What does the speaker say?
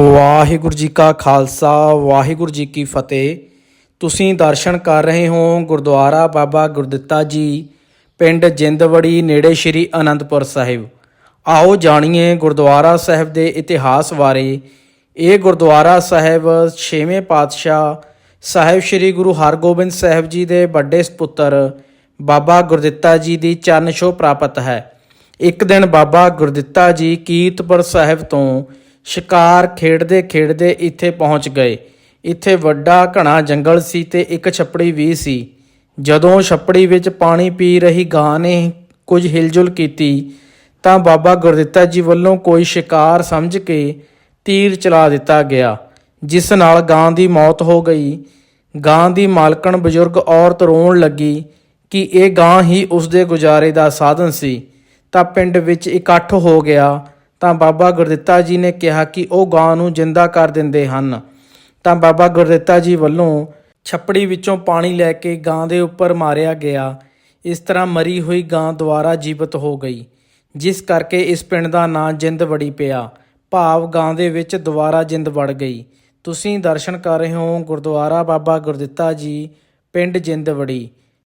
ਵਾਹਿਗੁਰੂ ਜੀ ਕਾ ਖਾਲਸਾ, ਵਾਹਿਗੁਰੂ ਜੀ ਕੀ ਫਤਿਹ। ਤੁਸੀਂ ਦਰਸ਼ਨ ਕਰ ਰਹੇ ਹੋ ਗੁਰਦੁਆਰਾ ਬਾਬਾ ਗੁਰਦਿੱਤਾ ਜੀ, ਪਿੰਡ ਜਿੰਦਵੜੀ, ਨੇੜੇ ਸ਼੍ਰੀ ਅਨੰਦਪੁਰ ਸਾਹਿਬ। ਆਓ ਜਾਣੀਏ ਗੁਰਦੁਆਰਾ ਸਾਹਿਬ ਦੇ ਇਤਿਹਾਸ ਬਾਰੇ। ਇਹ ਗੁਰਦੁਆਰਾ ਸਾਹਿਬ 6ਵੇਂ ਪਾਤਸ਼ਾਹ ਸਾਹਿਬ ਸ਼੍ਰੀ ਗੁਰੂ ਹਰਗੋਬਿੰਦ ਸਾਹਿਬ ਜੀ ਦੇ ਵੱਡੇ ਸੁਪੁੱਤਰ ਬਾਬਾ ਗੁਰਦਿੱਤਾ ਜੀ ਦੀ ਚਰਨ ਛੋਹ ਪ੍ਰਾਪਤ ਹੈ। ਇੱਕ ਦਿਨ ਬਾਬਾ ਗੁਰਦਿੱਤਾ ਜੀ ਕੀਰਤਪੁਰ ਸਾਹਿਬ ਤੋਂ ਸ਼ਿਕਾਰ ਖੇਡਦੇ ਖੇਡਦੇ ਇੱਥੇ ਪਹੁੰਚ ਗਏ। ਇੱਥੇ ਵੱਡਾ ਘਣਾ ਜੰਗਲ ਸੀ ਤੇ ਇੱਕ ਛੱਪੜੀ ਵੀ ਸੀ। ਜਦੋਂ ਛੱਪੜੀ ਵਿੱਚ ਪਾਣੀ ਪੀ ਰਹੀ ਗਾਂ ਨੇ ਕੁਝ ਹਿਲਜੁਲ ਕੀਤੀ, ਤਾਂ ਬਾਬਾ ਗੁਰਦਿੱਤਾ ਜੀ ਵੱਲੋਂ ਕੋਈ ਸ਼ਿਕਾਰ ਸਮਝ ਕੇ ਤੀਰ ਚਲਾ ਦਿੱਤਾ ਗਿਆ, ਜਿਸ ਨਾਲ ਗਾਂ ਦੀ ਮੌਤ ਹੋ ਗਈ। ਗਾਂ ਦੀ ਮਾਲਕਣ ਬਜ਼ੁਰਗ ਔਰਤ ਰੋਣ ਲੱਗੀ ਕਿ ਇਹ ਗਾਂ ਹੀ ਉਸ ਦੇ ਗੁਜ਼ਾਰੇ ਦਾ ਸਾਧਨ ਸੀ। ਤਾਂ ਪਿੰਡ ਵਿੱਚ ਇਕੱਠ ਹੋ ਗਿਆ। ਤਾਂ ਬਾਬਾ ਗੁਰਦਿੱਤਾ ਜੀ ਨੇ ਕਿਹਾ ਕਿ ਉਹ ਗਾਂ ਨੂੰ ਜਿੰਦਾ ਕਰ ਦਿੰਦੇ ਹਨ। ਤਾਂ ਬਾਬਾ ਗੁਰਦਿੱਤਾ ਜੀ ਵੱਲੋਂ ਛੱਪੜੀ ਵਿੱਚੋਂ ਪਾਣੀ ਲੈ ਕੇ ਗਾਂ ਦੇ ਉੱਪਰ ਮਾਰਿਆ ਗਿਆ। ਇਸ ਤਰ੍ਹਾਂ ਮਰੀ ਹੋਈ ਗਾਂ ਦੁਆਰਾ ਜੀਵਤ ਹੋ ਗਈ। ਜਿਸ ਕਰਕੇ ਇਸ ਪਿੰਡ ਦਾ ਨਾਂ ਜਿੰਦ ਵੜੀ ਪਿਆ। ਭਾਵ ਗਾਂ ਦੇ ਵਿੱਚ ਦੁਬਾਰਾ ਜਿੰਦ ਵੜ ਗਈ। ਤੁਸੀਂ ਦਰਸ਼ਨ ਕਰ ਰਹੇ ਹੋ ਗੁਰਦੁਆਰਾ ਬਾਬਾ ਗੁਰਦਿੱਤਾ ਜੀ, ਪਿੰਡ ਜਿੰਦਵੜੀ